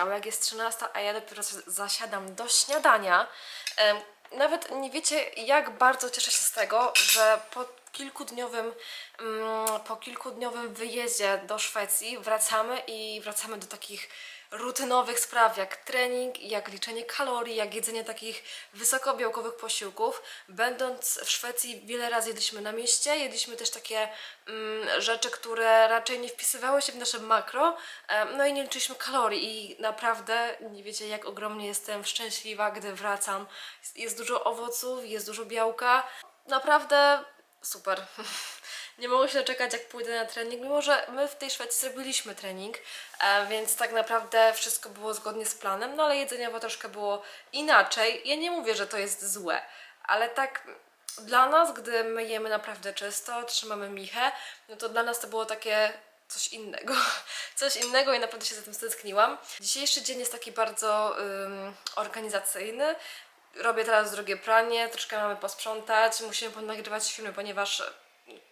poniedziałek. Jest 13, a ja dopiero zasiadam do śniadania. Nawet nie wiecie, jak bardzo cieszę się z tego, że po kilkudniowym, mm, po kilkudniowym wyjeździe do Szwecji wracamy i wracamy do takich rutynowych spraw, jak trening, jak liczenie kalorii, jak jedzenie takich wysokobiałkowych posiłków. Będąc w Szwecji wiele razy jedliśmy na mieście, jedliśmy też takie mm, rzeczy, które raczej nie wpisywały się w nasze makro, no i nie liczyliśmy kalorii i naprawdę nie wiecie jak ogromnie jestem szczęśliwa, gdy wracam. Jest dużo owoców, jest dużo białka. Naprawdę super. Nie mogę się doczekać, jak pójdę na trening, mimo że my w tej Szwecji zrobiliśmy trening, e, więc tak naprawdę wszystko było zgodnie z planem, no ale jedzeniowo troszkę było inaczej. Ja nie mówię, że to jest złe, ale tak dla nas, gdy my jemy naprawdę czysto, trzymamy michę, no to dla nas to było takie coś innego. Coś innego i naprawdę się za tym stęskniłam. Dzisiejszy dzień jest taki bardzo ym, organizacyjny. Robię teraz drugie pranie, troszkę mamy posprzątać, musimy ponagrywać filmy, ponieważ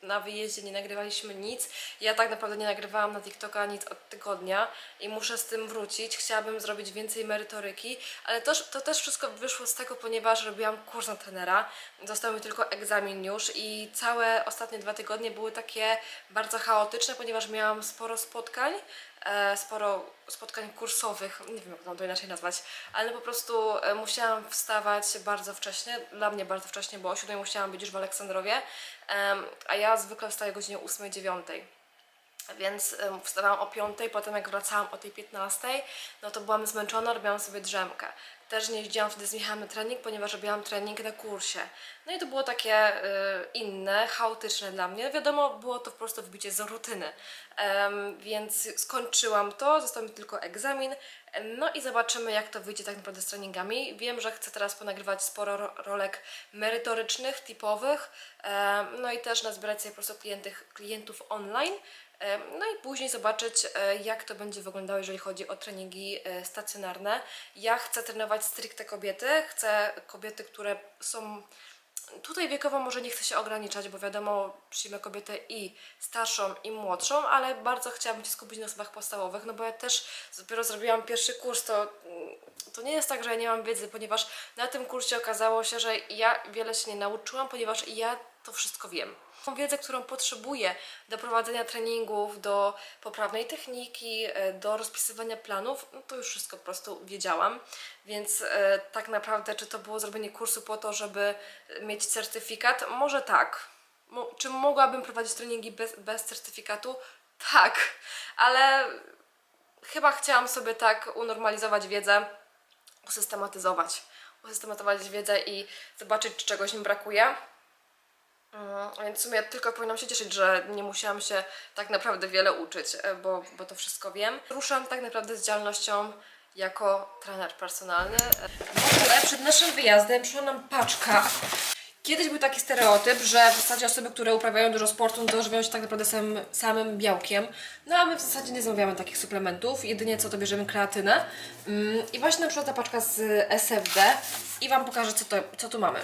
na wyjeździe nie nagrywaliśmy nic. Ja tak naprawdę nie nagrywałam na TikToka nic od tygodnia i muszę z tym wrócić. Chciałabym zrobić więcej merytoryki, ale to, to też wszystko wyszło z tego, ponieważ robiłam kurs na trenera. Został mi tylko egzamin już i całe ostatnie dwa tygodnie były takie bardzo chaotyczne, ponieważ miałam sporo spotkań, e, sporo spotkań kursowych, nie wiem jak to inaczej nazwać, ale po prostu e, musiałam wstawać bardzo wcześnie, dla mnie bardzo wcześnie, bo o 7 musiałam być już w Aleksandrowie, a ja zwykle wstaję o godzinie 8-9. Więc wstawałam o 5, potem jak wracałam o tej 15, no to byłam zmęczona, robiłam sobie drzemkę. Też nie jeździłam wtedy z Michałem trening, ponieważ robiłam trening na kursie. No i to było takie y, inne, chaotyczne dla mnie. Wiadomo, było to po prostu wbicie z rutyny. Więc skończyłam to, został mi tylko egzamin. No i zobaczymy, jak to wyjdzie tak naprawdę z treningami. Wiem, że chcę teraz ponagrywać sporo ro- rolek merytorycznych, typowych. No i też nazbierać sobie po prostu klientych, klientów online. No i później zobaczyć, e, jak to będzie wyglądało, jeżeli chodzi o treningi e, stacjonarne. Ja chcę trenować stricte kobiety, chcę kobiety, które są Tutaj wiekowo może nie chcę się ograniczać, bo wiadomo, przyjmę kobietę i starszą, i młodszą, ale bardzo chciałabym się skupić na osobach podstawowych, no bo ja też dopiero zrobiłam pierwszy kurs, to, mm, to nie jest tak, że ja nie mam wiedzy, ponieważ na tym kursie okazało się, że ja wiele się nie nauczyłam, ponieważ ja to wszystko wiem. Tą wiedzę, którą potrzebuję do prowadzenia treningów, do poprawnej techniki, e, do rozpisywania planów, no to już wszystko po prostu wiedziałam. Więc e, tak naprawdę, czy to było zrobienie kursu po to, żeby mieć certyfikat? Może tak. Czy mogłabym prowadzić treningi bez, bez certyfikatu? Tak, ale chyba chciałam sobie tak unormalizować wiedzę, usystematyzować. Usystematyzować wiedzę i zobaczyć, czy czegoś mi brakuje. Mm, Więc w sumie tylko powinnam się cieszyć, że nie musiałam się tak naprawdę wiele uczyć, e, bo, bo to wszystko wiem. Ruszam tak naprawdę z działalnością jako trener personalny. W ogóle przed naszym wyjazdem przyszła nam paczka. Kiedyś był taki stereotyp, że w zasadzie osoby, które uprawiają dużo sportu, to żywią się tak naprawdę samym, samym białkiem. No a my w zasadzie nie zamawiamy takich suplementów, jedynie co to bierzemy kreatynę. Mm, I właśnie na przykład ta paczka z SFD i Wam pokażę co, to, co tu mamy.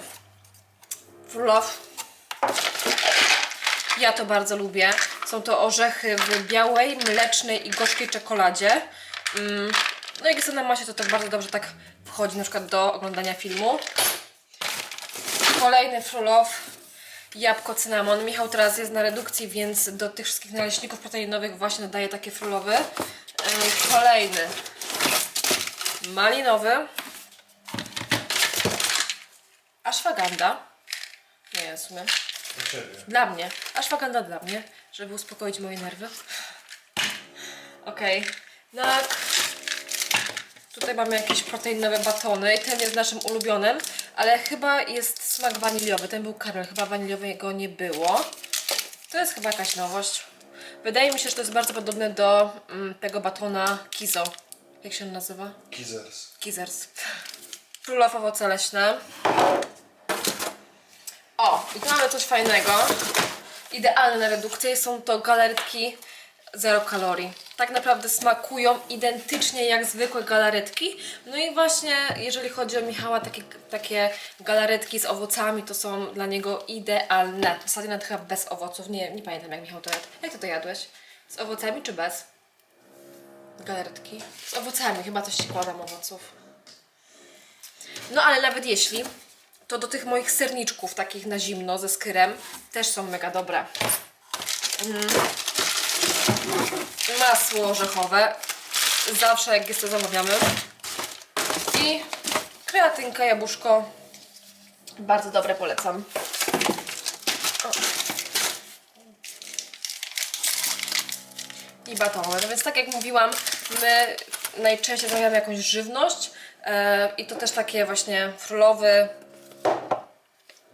Full Love ja to bardzo lubię. Są to orzechy w białej, mlecznej i gorzkiej czekoladzie. Mm, No jak jest to na masie, to tak bardzo dobrze tak wchodzi na przykład do oglądania filmu. Kolejny frulow, jabłko cynamon. Michał teraz jest na redukcji, więc do tych wszystkich naleśników proteinowych właśnie dodaje takie frulowy. Kolejny malinowy. Ashwagandha. Nie w sumie. Dla Ciebie. Dla mnie. Ashwagandha dla mnie, żeby uspokoić moje nerwy. Okej. No, tutaj mamy jakieś proteinowe batony i ten jest naszym ulubionym, ale chyba jest smak waniliowy. Ten był karmel, chyba waniliowego nie było. To jest chyba jakaś nowość. Wydaje mi się, że to jest bardzo podobne do mm, tego batona Kizo. Jak się on nazywa? Kizers. Kizers. Królow owoce leśne. O, i tu mamy coś fajnego. Idealne na redukcję. Są to galaretki zero kalorii. Tak naprawdę smakują identycznie jak zwykłe galaretki. No i właśnie, jeżeli chodzi o Michała, takie, takie galaretki z owocami to są dla niego idealne. W zasadzie nawet chyba bez owoców. Nie, nie pamiętam jak Michał to jadł. Jak ty to jadłeś? Z owocami czy bez? Galaretki. Z owocami, chyba też ci kładam owoców. No ale nawet jeśli, to do tych moich serniczków takich na zimno ze skyrem też są mega dobre. Mm. Masło orzechowe. Zawsze jak jest to zamawiamy. I kreatynka, jabłuszko. Bardzo dobre, polecam. I batony. No więc tak jak mówiłam, my najczęściej zamawiamy jakąś żywność e, i to też takie właśnie frulowy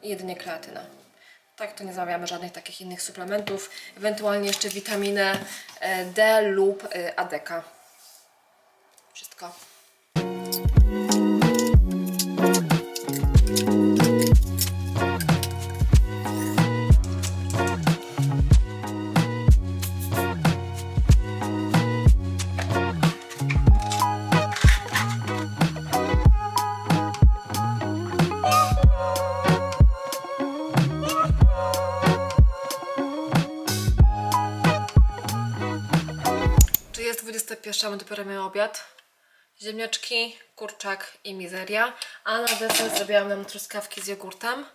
jedynie kreatyna. Tak, to nie zamawiamy żadnych takich innych suplementów, ewentualnie jeszcze witaminę e, D lub e, ADK. Wszystko. Jest 21, my dopiero mamy obiad. Ziemniaczki, kurczak i mizeria. A na deser zrobiłam nam truskawki z jogurtem.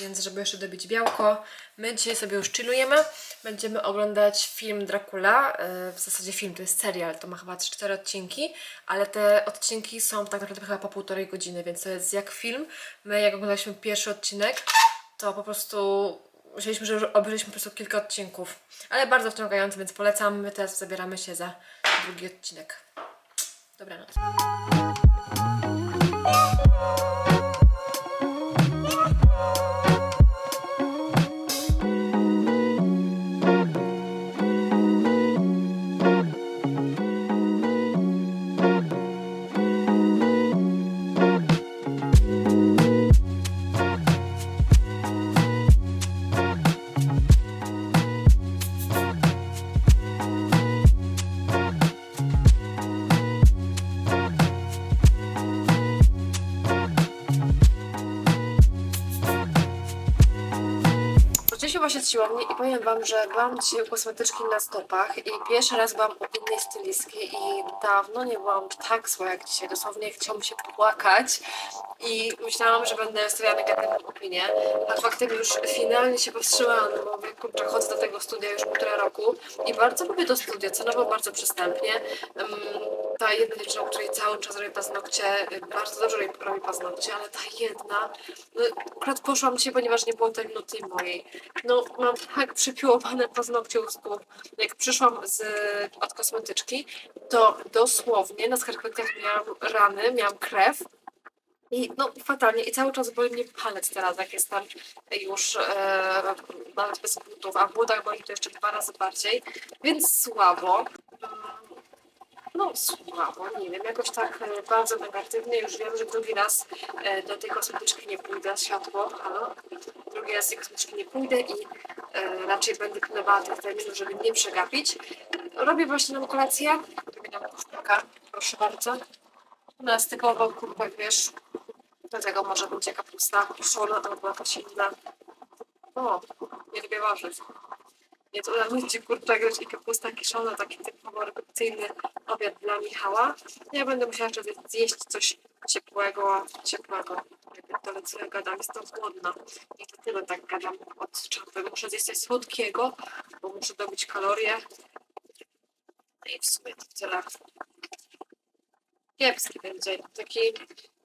Więc żeby jeszcze dobić białko, my dzisiaj sobie już chillujemy. Będziemy oglądać film Dracula. e, W zasadzie film to jest serial, to ma chyba 4 odcinki, ale te odcinki są tak naprawdę chyba po półtorej godziny, więc to jest jak film. My jak oglądaliśmy pierwszy odcinek, to po prostu myśleliśmy, że już obejrzeliśmy po prostu kilka odcinków. Ale bardzo wciągający, więc polecam. My teraz zabieramy się za drugi odcinek. Dobranoc. Właśnie z i powiem Wam, że byłam dzisiaj u kosmetyczki na stopach i pierwszy raz byłam u innej stylistki i dawno nie byłam tak zła jak dzisiaj. Dosłownie chciałam się popłakać i myślałam, że będę stawiała negatywną opinię. A faktem już finalnie się powstrzymałam, bo mówię, kurczę, chodzę do tego studia już półtora roku i bardzo lubię to studio, cenowo bardzo przystępnie. Ym, Ta jedna dziewczyna, u której cały czas robię paznokcie, bardzo dobrze robi- paznokcie, ale ta jedna, no, akurat poszłam dzisiaj, ponieważ nie było tej nuty mojej. No, mam tak przypiłowane paznokcie u stóp. Jak przyszłam z, od kosmetyczki, to dosłownie na skarpetkach miałam rany, miałam krew. I no fatalnie. I cały czas boli mnie palec teraz, jak jestem już e, nawet bez butów, a w butach boli to jeszcze dwa razy bardziej. Więc słabo. No słabo, nie wiem, jakoś tak e, bardzo negatywnie. Już wiem, że drugi raz e, do tej kosmetyczki nie pójdę, światło, halo. Drugi raz tej kosmetyczki nie pójdę i e, raczej będę pilnowała tych terminów, żeby nie przegapić. Robię właśnie nam kolację. Kurka, proszę bardzo. U nas typowo kurpak, wiesz, do tego może będzie kapusta kiszona albo jakaś inna. O, nie lubię warzyw. Nie, to dla będzie kurczak i kapusta kiszona, taki typowo repeticyjny obiad dla Michała. Ja będę musiała jeszcze zjeść coś ciepłego, ciepłego. Jak to ja gadam, jestem głodna. I to tyle tak gadam od czapy. Muszę zjeść coś słodkiego, bo muszę dobić kalorie. No i w sumie to tyle. Kiepski będzie. Taki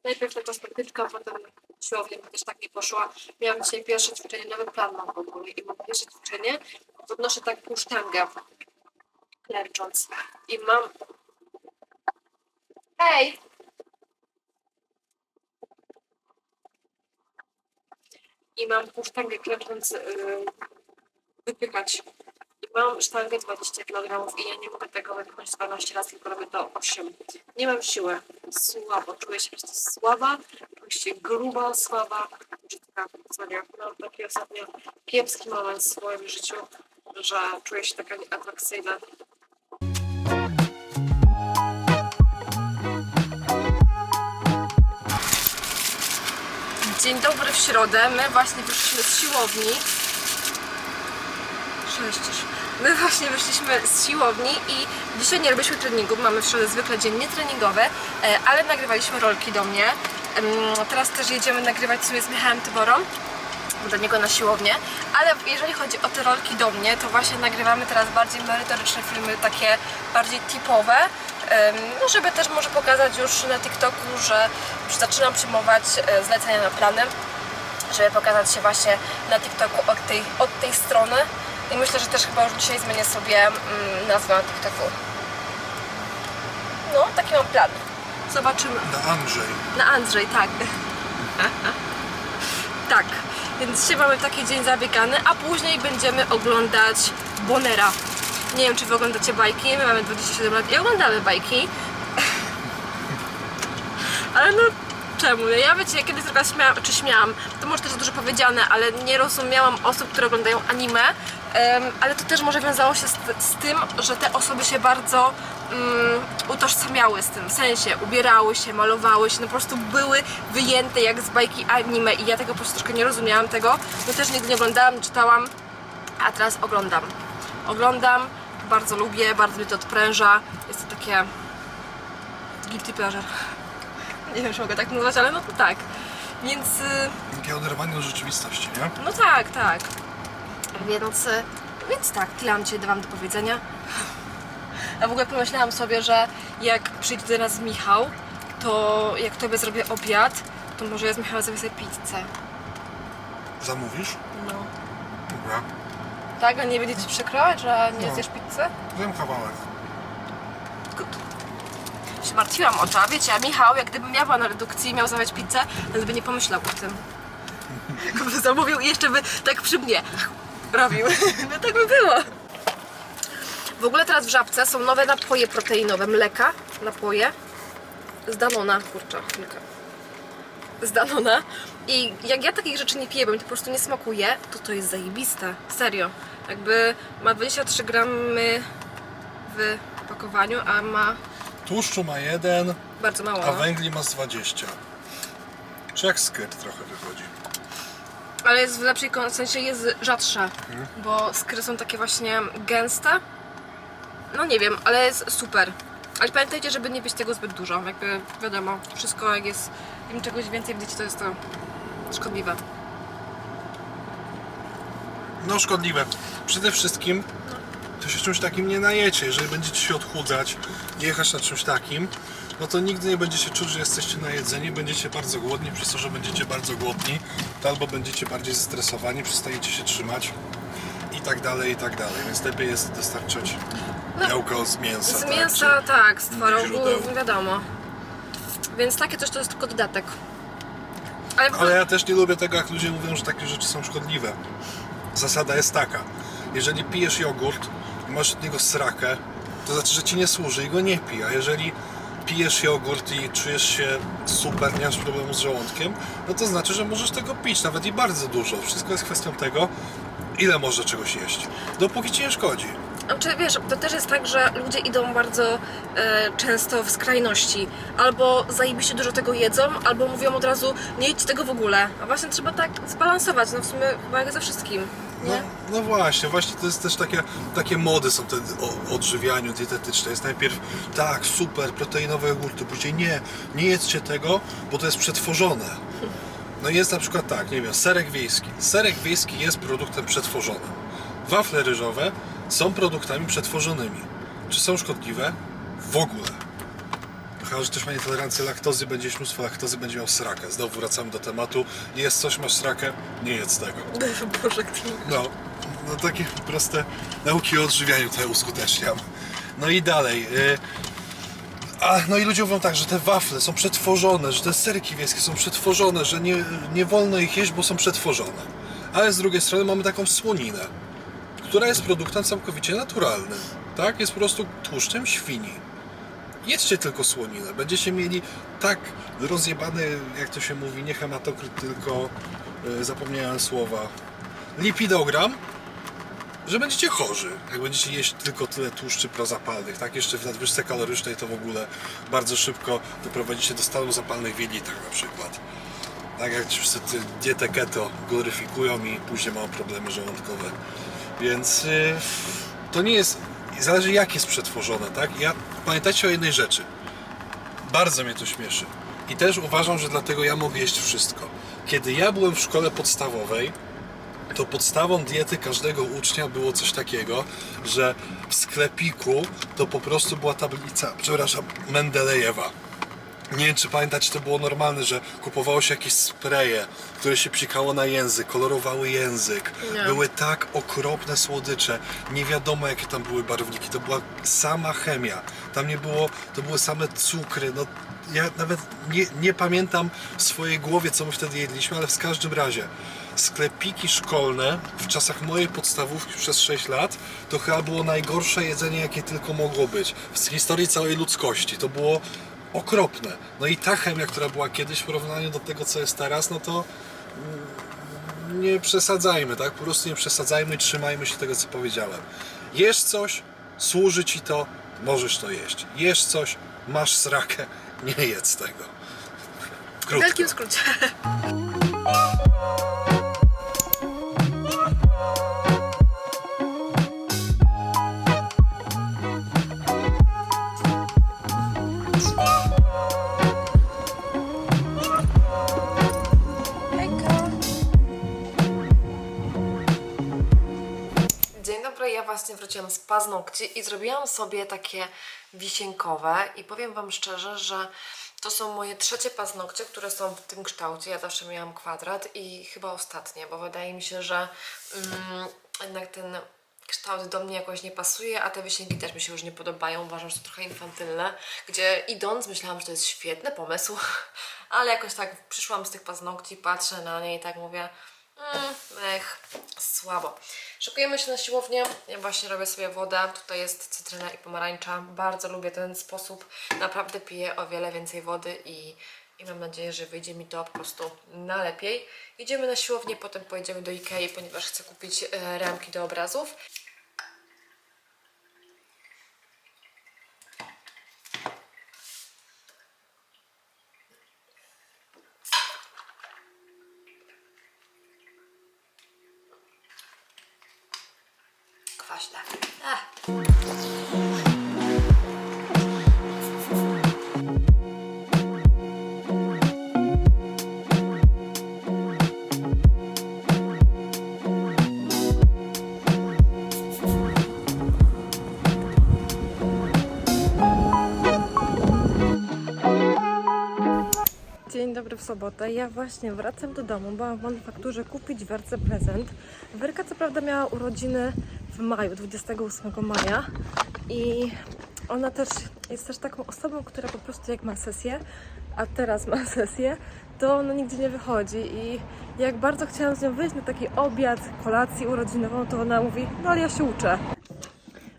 najpierw ta kosmetyczka, potem siłownia mi też tak nie poszła. Miałam dzisiaj pierwsze ćwiczenie, nowy plan mam w ogóle i mam pierwsze ćwiczenie. Podnoszę tak pół sztangę, klęcząc. I mam... Hej! I mam pół sztangę klęcząc yy, wypychać. I mam sztangę 20 kg i ja nie mogę tego wypchnąć 12 razy, tylko robię to 8. Nie mam siły. Słabo. Czuję się po słaba. Czuję się gruba, słaba. Mam taki ostatnio kiepski moment w swoim życiu, że czuję się taka nieatrakcyjna. Dzień dobry w środę. My właśnie wyszliśmy z siłowni. Prześcisz. My właśnie wyszliśmy z siłowni i dzisiaj nie robiliśmy treningu, mamy w środę zwykle dzień nietreningowy, e, ale nagrywaliśmy rolki do mnie. Teraz też jedziemy nagrywać sobie z Michałem Tyborą do niego na siłownię, ale jeżeli chodzi o te rolki do mnie, to właśnie nagrywamy teraz bardziej merytoryczne filmy, takie bardziej tipowe, no żeby też może pokazać już na TikToku, że już zaczynam przyjmować e, zlecenia na plany, żeby pokazać się właśnie na TikToku od tej, od tej strony i myślę, że też chyba już dzisiaj zmienię sobie mm, nazwę na TikToku. No, taki mam plan. Zobaczymy. Na Andrzej. Na Andrzej, tak. tak, więc dzisiaj mamy taki dzień zabiegany, a później będziemy oglądać Bonera. Nie wiem, czy wy oglądacie bajki, my mamy 27 lat i oglądamy bajki. Ale no, czemu? Ja wiecie, ja kiedyś trochę śmiałam, czy śmiałam, to może też dużo powiedziane, ale nie rozumiałam osób, które oglądają anime, em, ale to też może wiązało się z, z tym, że te osoby się bardzo mm, utożsamiały z tym, w sensie ubierały się, malowały się, no po prostu były wyjęte jak z bajki anime i ja tego po prostu troszkę nie rozumiałam tego, no też nigdy nie oglądałam, czytałam, a teraz oglądam. Oglądam, bardzo lubię, bardzo mnie to odpręża, jest to takie guilty pleasure. Nie wiem, czy mogę tak nazwać, ale no to tak. Więc y, Takie oderwanie od rzeczywistości, nie? no tak, tak. Więc, y, więc tak, tyle mam dzisiaj Wam do powiedzenia. A w ogóle pomyślałam sobie, że jak przyjdzie do nas Michał, to jak Tobie zrobię obiad, to może ja z Michałem zrobię sobie pizzę. Zamówisz? No. Dobra. Tak? A nie będzie Ci przykro, że nie No. zjesz pizzy? Wiem kawałek. Good. Się martwiłam o to, a wiecie, a Michał, jak gdybym ja była na redukcji i miał zamawiać pizzę, to by nie pomyślał o tym. Jakby zamówił i jeszcze by tak przy mnie robił. No tak by było. W ogóle teraz w Żabce są nowe napoje proteinowe, mleka, napoje z Danona, kurczę, chwilkę. Z Danona. I jak ja takich rzeczy nie piję, bo mi to po prostu nie smakuje, to to jest zajebiste. Serio. Jakby ma 23 gramy w pakowaniu, a ma Tłuszczu ma jeden, bardzo mało. a no. węgli ma z 20. Czy jak skyr trochę wychodzi. Ale jest w lepszej kon- w sensie jest rzadsza, bo skry są takie właśnie gęste. No nie wiem, ale jest super. Ale pamiętajcie, żeby nie pić tego zbyt dużo. Jakby wiadomo, wszystko jak jest im czegoś więcej w to jest to szkodliwe. No szkodliwe. Przede wszystkim to się czymś takim nie najecie. Jeżeli będziecie się odchudzać, jechać na czymś takim, no to nigdy nie będziecie czuć, że jesteście najedzeni, będziecie bardzo głodni, przez to, że będziecie bardzo głodni, to albo będziecie bardziej zestresowani, przestajecie się trzymać i tak dalej, i tak dalej. Więc lepiej jest dostarczać białko z mięsa. No, Z tak, mięsa, tak, z twarogu, źródeł. wiadomo. Więc takie coś to jest tylko dodatek. Ale, Ale ja też nie lubię tego, jak ludzie mówią, że takie rzeczy są szkodliwe. Zasada jest taka. Jeżeli pijesz jogurt i masz od niego srakę, to znaczy, że ci nie służy i go nie pij. A jeżeli pijesz jogurt i czujesz się super, nie masz problemu z żołądkiem, no to znaczy, że możesz tego pić, nawet i bardzo dużo. Wszystko jest kwestią tego, ile można czegoś jeść. Dopóki ci nie szkodzi. Znaczy, wiesz, to też jest tak, że ludzie idą bardzo e, często w skrajności. Albo zajebiście dużo tego jedzą, albo mówią od razu, nie jedźcie tego w ogóle. A właśnie trzeba tak zbalansować, no w sumie chyba jak ze wszystkim, No, no właśnie, właśnie to jest też takie, takie mody są te o odżywianiu dietetyczne. Jest najpierw tak, super, proteinowe jogurty, później nie, nie jedzcie tego, bo to jest przetworzone. No i jest na przykład tak, nie wiem, serek wiejski. Serek wiejski jest produktem przetworzonym. Wafle ryżowe są produktami przetworzonymi. Czy są szkodliwe? W ogóle. Chyba, że ktoś ma nietolerancję laktozy, będzie jeść mnóstwo laktozy, będzie miał srakę. Znowu wracamy do tematu. Jest coś, masz srakę, nie jedz tego. Boże. No, no takie proste nauki o odżywianiu tutaj uskuteczniam. No i dalej. y, A, no i ludzie mówią tak, że te wafle są przetworzone, że te serki wiejskie są przetworzone, że nie, nie wolno ich jeść, bo są przetworzone. Ale z drugiej strony mamy taką słoninę, która jest produktem całkowicie naturalnym. Tak? Jest po prostu tłuszczem świni. Jedźcie tylko słoninę. Będziecie mieli tak rozjebany, jak to się mówi, nie hematokryt, tylko y, zapomniałem słowa, lipidogram, że będziecie chorzy, jak będziecie jeść tylko tyle tłuszczy prozapalnych, tak? Jeszcze w nadwyżce kalorycznej to w ogóle bardzo szybko doprowadzicie do stanu zapalnych w jelitach na przykład. Tak jak wszyscy tę dietę keto gloryfikują i później mają problemy żołądkowe Więc y, to nie jest. Zależy jak jest przetworzone, tak? Ja pamiętajcie o jednej rzeczy. Bardzo mnie to śmieszy. I też uważam, że dlatego ja mogę jeść wszystko. Kiedy ja byłem w szkole podstawowej, to podstawą diety każdego ucznia było coś takiego, że w sklepiku to po prostu była tablica, przepraszam, Mendelejewa. Nie wiem, czy pamiętacie, to było normalne, że kupowało się jakieś spreje, które się psikało na język, kolorowały język. Nie. Były tak okropne słodycze. Nie wiadomo, jakie tam były barwniki. To była sama chemia. Tam nie było, to były same cukry. No, ja nawet nie, nie pamiętam w swojej głowie, co my wtedy jedliśmy, ale w każdym razie sklepiki szkolne w czasach mojej podstawówki przez 6 lat to chyba było najgorsze jedzenie, jakie tylko mogło być w historii całej ludzkości. To było okropne. No i ta chemia, która była kiedyś w porównaniu do tego, co jest teraz, no to mm, nie przesadzajmy, tak? Po prostu nie przesadzajmy i trzymajmy się tego, co powiedziałem. Jesz coś, służy ci to, możesz to jeść. Jesz coś, masz srakę, nie jedz tego. W Krótko. wielkim skrócie. Właśnie wróciłam z paznokci i zrobiłam sobie takie wisienkowe i powiem Wam szczerze, że to są moje trzecie paznokcie, które są w tym kształcie. Ja zawsze miałam kwadrat i chyba ostatnie, bo wydaje mi się, że mm, jednak ten kształt do mnie jakoś nie pasuje, a te wisienki też mi się już nie podobają. Uważam, że to trochę infantylne, gdzie idąc myślałam, że to jest świetny pomysł, ale jakoś tak przyszłam z tych paznokci, patrzę na nie i tak mówię, Mm, ech, słabo. Szykujemy się na siłownię. Ja właśnie robię sobie wodę. Tutaj jest cytryna i pomarańcza. Bardzo lubię ten sposób. Naprawdę piję o wiele więcej wody i, i mam nadzieję, że wyjdzie mi to po prostu na lepiej. Idziemy na siłownię, potem pojedziemy do Ikei, ponieważ chcę kupić e, ramki do obrazów. W sobotę. Ja właśnie wracam do domu. Byłam w manufakturze kupić Werce prezent. Werka co prawda miała urodziny w maju, 28 maja i ona też jest też taką osobą, która po prostu jak ma sesję, a teraz ma sesję, to ona nigdzie nie wychodzi i jak bardzo chciałam z nią wyjść na taki obiad, kolację urodzinową, to ona mówi, no ale ja się uczę.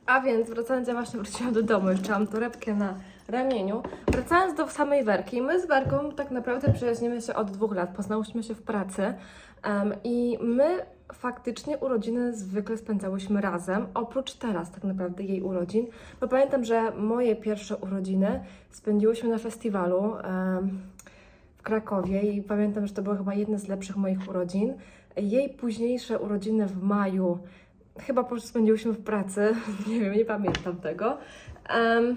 A więc wracając, ja właśnie wróciłam do domu, jeszcze mam torebkę na ramieniu. Wracając do samej Werki, my z Werką tak naprawdę przyjaźnimy się od dwóch lat, poznałyśmy się w pracy em, i my faktycznie urodziny zwykle spędzałyśmy razem, oprócz teraz tak naprawdę jej urodzin, bo pamiętam, że moje pierwsze urodziny spędziłyśmy na festiwalu em, w Krakowie i pamiętam, że to były chyba jedne z lepszych moich urodzin. Jej późniejsze urodziny w maju chyba po prostu spędziłyśmy w pracy, nie wiem, nie pamiętam tego. Em,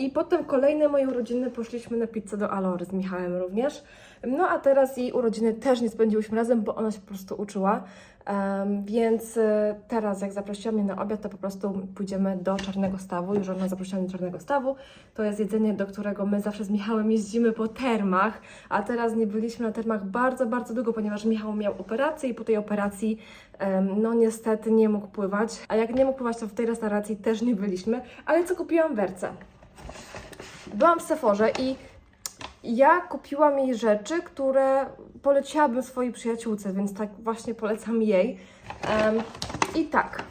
I potem kolejne moje urodziny poszliśmy na pizzę do Alory z Michałem również. No a teraz jej urodziny też nie spędziłyśmy razem, bo ona się po prostu uczyła. Em, więc e, teraz jak zaprosiła mnie na obiad, to po prostu pójdziemy do Czarnego Stawu. Już ona zaprosiła mnie do Czarnego Stawu. To jest jedzenie, do którego my zawsze z Michałem jeździmy po termach, a teraz nie byliśmy na termach bardzo, bardzo długo, ponieważ Michał miał operację i po tej operacji em, no niestety nie mógł pływać. A jak nie mógł pływać, to w tej restauracji też nie byliśmy. Ale co kupiłam Werce? Byłam w Sephorze i ja kupiłam jej rzeczy, które poleciłabym swojej przyjaciółce, więc tak właśnie polecam jej. Em, I tak.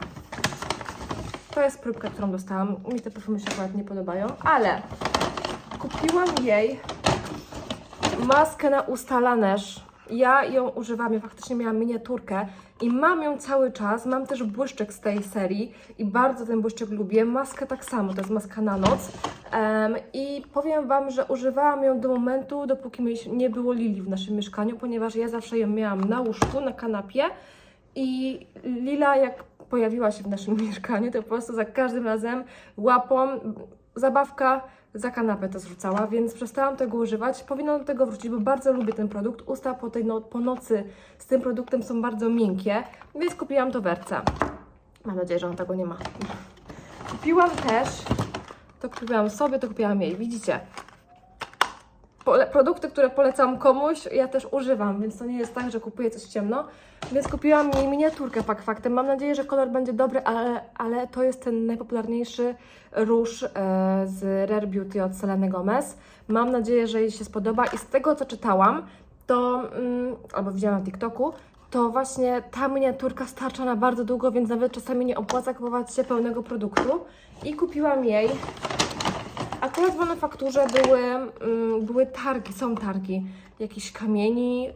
To jest próbka, którą dostałam. Mi te perfumy się akurat nie podobają, ale kupiłam jej maskę na usta Laneige. Ja ją używam, ja faktycznie miałam miniaturkę i mam ją cały czas. Mam też błyszczyk z tej serii i bardzo ten błyszczyk lubię. Maskę tak samo, to jest maska na noc. Em, I powiem Wam, że używałam ją do momentu, dopóki nie było Lili w naszym mieszkaniu, ponieważ ja zawsze ją miałam na łóżku, na kanapie i Lila jak pojawiła się w naszym mieszkaniu, to po prostu za każdym razem łapą zabawka za kanapę to zrzucała, więc przestałam tego używać. Powinnam do tego wrócić, bo bardzo lubię ten produkt. Usta po, tej no, po nocy z tym produktem są bardzo miękkie, więc kupiłam to werce. Mam nadzieję, że on tego nie ma. Kupiłam też, to kupiłam sobie, to kupiłam jej, widzicie? Produkty, które polecam komuś, ja też używam, więc to nie jest tak, że kupuję coś ciemno. Więc kupiłam jej miniaturkę pak faktem. Mam nadzieję, że kolor będzie dobry, ale, ale to jest ten najpopularniejszy róż e, z Rare Beauty od Seleny Gomez. Mam nadzieję, że jej się spodoba i z tego co czytałam, to mm, albo widziałam na TikToku, to właśnie ta miniaturka starcza na bardzo długo, więc nawet czasami nie opłaca kupować się pełnego produktu. I kupiłam jej Akurat w manufakturze były, mm, były targi, są targi jakichś kamieni,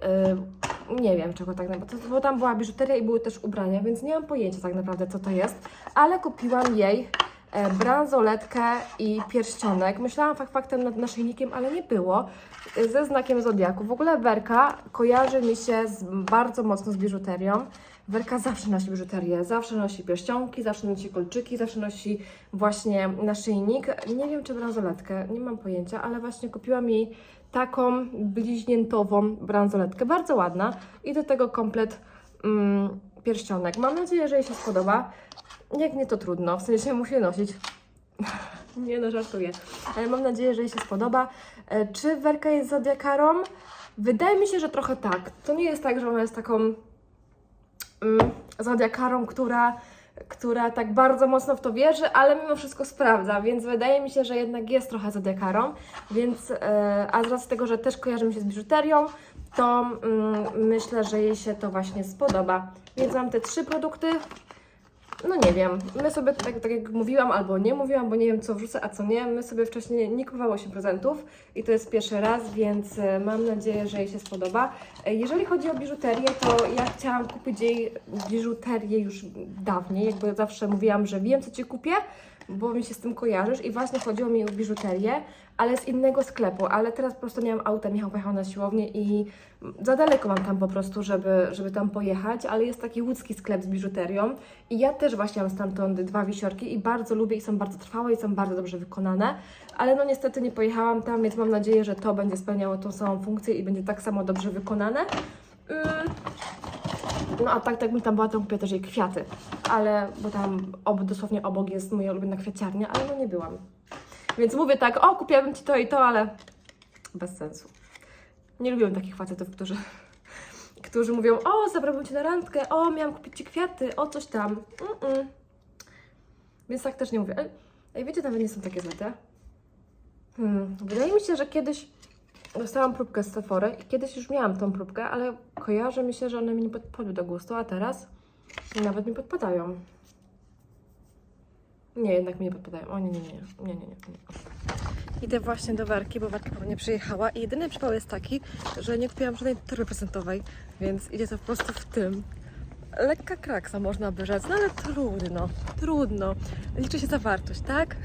y, nie wiem czego tak naprawdę, bo tam była biżuteria i były też ubrania, więc nie mam pojęcia tak naprawdę co to jest, ale kupiłam jej e, bransoletkę i pierścionek. Myślałam fakt faktem nad naszyjnikiem, ale nie było, y, ze znakiem Zodiaku. W ogóle Werka kojarzy mi się z, bardzo mocno z biżuterią. Werka zawsze nosi biżuterię, zawsze nosi pierścionki, zawsze nosi kolczyki, zawsze nosi właśnie naszyjnik. Nie wiem czy bransoletkę, nie mam pojęcia, ale właśnie kupiłam jej taką bliźniętową bransoletkę, bardzo ładna i do tego komplet mm, pierścionek. Mam nadzieję, że jej się spodoba. Jak nie to trudno, w sensie musi nosić. nie no, żartuję. Ale mam nadzieję, że jej się spodoba. E, Czy Werka jest zodiakarą? Wydaje mi się, że trochę tak. To nie jest tak, że ona jest taką zodiakarą, która, która tak bardzo mocno w to wierzy, ale mimo wszystko sprawdza, więc wydaje mi się, że jednak jest trochę zodiakarą, więc, e, a z racji tego, że też kojarzy mi się z biżuterią, to mm, myślę, że jej się to właśnie spodoba. Więc mam te trzy produkty. No nie wiem, my sobie, tak, tak jak mówiłam, albo nie mówiłam, bo nie wiem co wrzucę, a co nie, my sobie wcześniej nie kupowało się prezentów i to jest pierwszy raz, więc e, mam nadzieję, że jej się spodoba. E, Jeżeli chodzi o biżuterię, to ja chciałam kupić jej biżuterię już dawniej, jakby zawsze mówiłam, że wiem co Ci kupię, bo mi się z tym kojarzysz i właśnie chodziło mi o biżuterię, ale z innego sklepu, ale teraz po prostu nie mam auta, Michał pojechał na siłownię i za daleko mam tam po prostu, żeby, żeby tam pojechać, ale jest taki łódzki sklep z biżuterią i ja też właśnie mam stamtąd dwa wisiorki i bardzo lubię i są bardzo trwałe i są bardzo dobrze wykonane, ale no niestety nie pojechałam tam, więc mam nadzieję, że to będzie spełniało tą samą funkcję i będzie tak samo dobrze wykonane. Mm. No a tak, tak bym tam była, to kupię też jej kwiaty, ale, bo tam ob, dosłownie obok jest moja ulubiona kwiaciarnia, ale no nie byłam. Więc mówię tak, o kupiłabym Ci to i to, ale bez sensu. Nie lubię takich facetów, którzy, którzy mówią, o zabrałbym Cię na randkę, o miałam kupić Ci kwiaty, o coś tam. Mm-mm. Więc tak też nie mówię. Ej, wiecie, nawet nie są takie złe. Hmm. Wydaje mi się, że kiedyś dostałam próbkę z Sephory i kiedyś już miałam tą próbkę, ale kojarzy mi się, że one mi nie podpadły do gustu, a teraz nawet mi podpadają. Nie, jednak mi nie podpadają. O nie, nie, nie, nie, nie, nie. nie. Idę właśnie do Werki, bo Werka po mnie przyjechała i jedyny przypał jest taki, że nie kupiłam żadnej torby prezentowej, więc idzie to po prostu w tym. Lekka kraksa można by rzec, no ale trudno, trudno. Liczy się zawartość, tak?